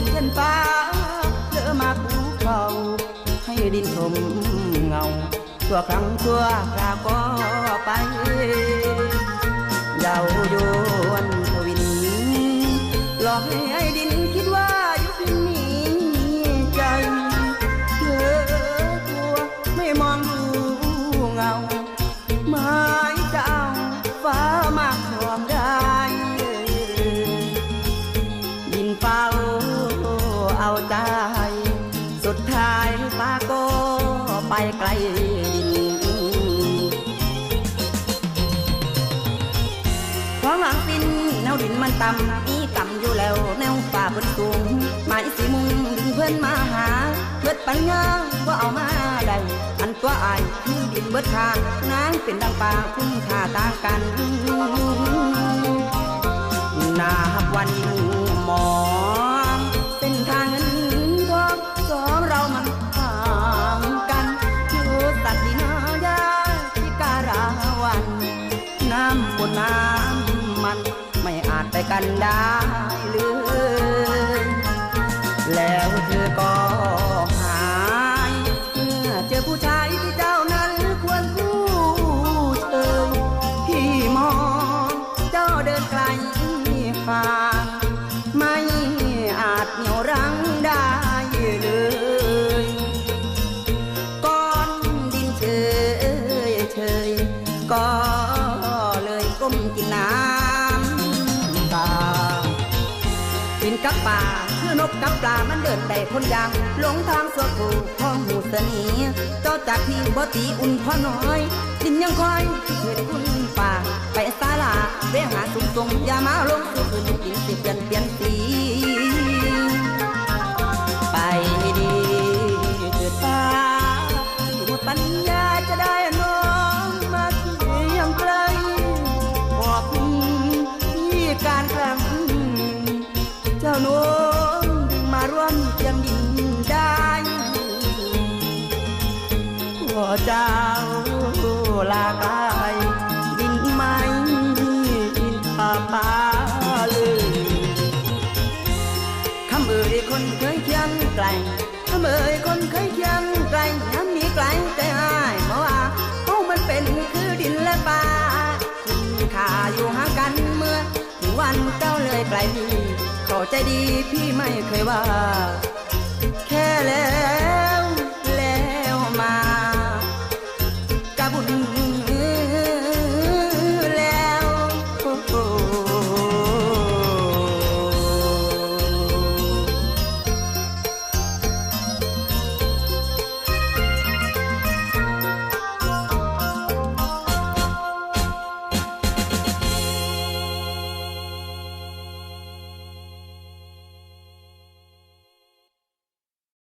เป็นเช่นฟ้าเธอมาภูเขาให้ดินถมเงาชั่วครั้งชั่วคราก็ไปเยาโยนทวินหลอกให้ดินคิดว่า สุดท้ายฟ้าก็ไปไกลดินของหลังสิ้นแนวดินมันต่ำมีกำอยู่แล้วแนวฝ่าบนสูงหมายสีมุงดึงเพื่อนมาหาเบิดปัญญาว่าเอามาได้อันตัวอายคือดินเบิดทางนางเป็นดังป่าคุ้มค่าต่างกันนาบวัน มันไม่อาจไปกันได้เลยแล้วเธอก็หายเมื่อเจอผู้ชายที่เจ้านั้นควรคู่เชยพี่มองเจ้าเดินไกลห่างไม่อาจเหนี่ยวรั้งได้เลยก้อนดินเฉยเฉยก็เลยก้มกินน้ำ นกกับปลามันเดินได้คนยางหลงทางสัวกูพ่อหูเสนีเจ้าจากที่บ่ตีอุ่นพ่อน้อยดินยังคอยเห็นคุณป่าไปศาลาเวหาสุงสุงอย่ามาลงสุขนกินสิเปลี่ยนเปลี่ยนสีไปดีเถิดฟ้าหมดปัญญาจะได้น้องมาเคียงไกลขอบคุณที่การครั้งเจ้าน้ เจ้าลากายดินไม่ดินป่าป่าเลยคำเอ่ยคนเคยเคียงไกลคำเอ่ยคนเคยเคียงไกลย้ำมีไกลใจหายเพราะว่าเขามันเป็นคือดินและป่าคุณค่าอยู่ห่างกันเมื่อถึงวันเจ้าเลยไกลเข้าใจดีพี่ไม่เคยว่า แค่แล้ว